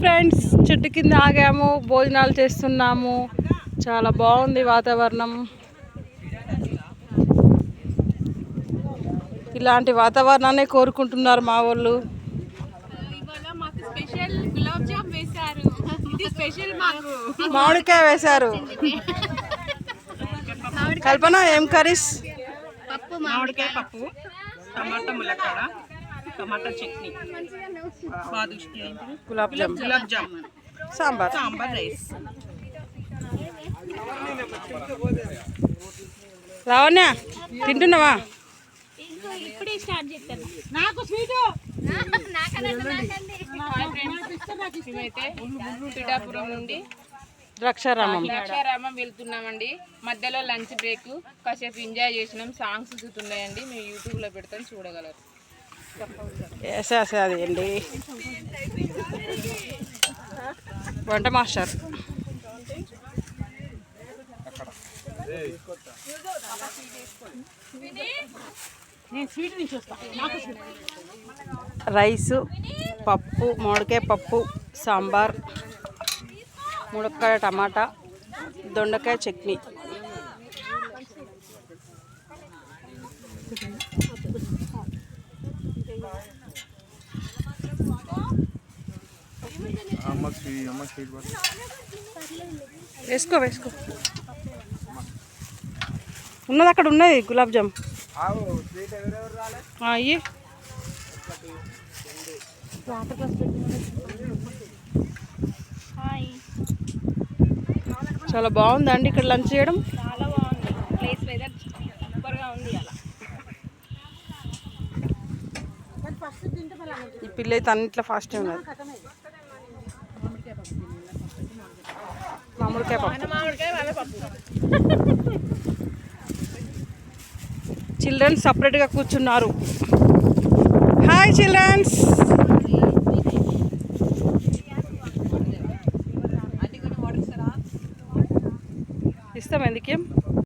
Friends. చెట్టు కింద ఆగాము భోజనాలు చేస్తున్నాము. చాలా బాగుంది వాతావరణం. ఇలాంటి వాతావరణాన్ని కోరుకుంటున్నారు మా వాళ్ళు. ఇవాళ మాకు స్పెషల్ గులాబ్ జామ్ వేశారు. ఇది స్పెషల్ మాకు. మామిడికాయ వేశారు. కల్పన ఏం కర్రీస్? పప్పు. మామిడికాయ పప్పు టమాటా ములక్కాడ టమాటా చట్నీ. బాదుషి ఏంటిది? Gulab jam. Gulab jam. Sambar. Sambar rice. Lavanya తింటున్నావా? ఇప్పుడే స్టార్ట్ చేస్తాను. నాకు స్వీట్. పిఠాపురం నుండి ద్రాక్షారామం. ద్రాక్షారామం వెళ్తున్నామండి. మధ్యలో లంచ్ బ్రేక్. కాసేపు ఎంజాయ్ చేసినాం. సాంగ్స్ చూస్తున్నాయండి మేము యూట్యూబ్లో పెడతాం చూడగలరు. వేసేసే అది అండి. వంట మాస్టర్. రైసు పప్పు మామిడికాయ పప్పు సాంబార్ మునక్కాయ టమాటా దొండకాయ చట్నీ అమ్మ స్వీట్ అమ్మ స్వీట్ పట్టు వేసుకో వేసుకో. ఉన్నది అక్కడ ఉన్నది గులాబ్ జామ్. అయ్యి చాలా బాగుందండి ఇక్కడ లంచ్ చేయడం. చాలా బాగుంది. ప్లేస్ వెదర్ సూపర్గా ఉంది అలా. ఈ పిల్ల అయితే అన్నిట్లో ఫాస్ట్ ఉన్నది మామిడికాయ పప్పు. చిల్డ్రన్స్ సపరేట్గా కూర్చున్నారు. హాయ్ చిల్డ్రన్స్ ఇస్తాం ఎందుకేం?